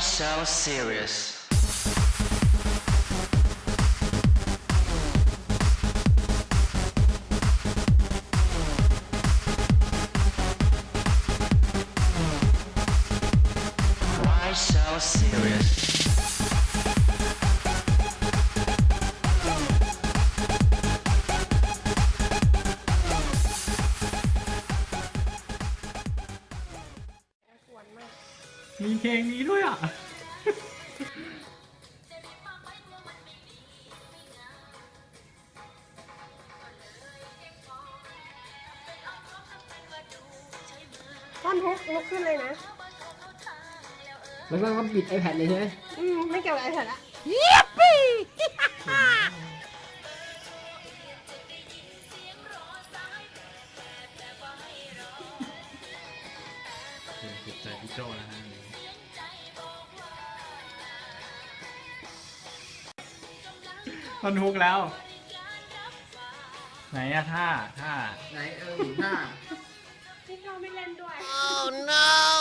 so serious? Why so serious? มีเพลงนี้ด้วยอะ ท่อนฮุกลุกขึ้นเลยนะ แล้วก็ปิด iPad เลยใช่ไหมอืม ไม่เกี่ยวกับไอ้เถอะละจิตใจพี่โจนะฮะ ตอนฮุกแล้ว ไหนอะท่าท่า ไหนเออหน้าพี่เราไม่เล่นด้วย Oh no!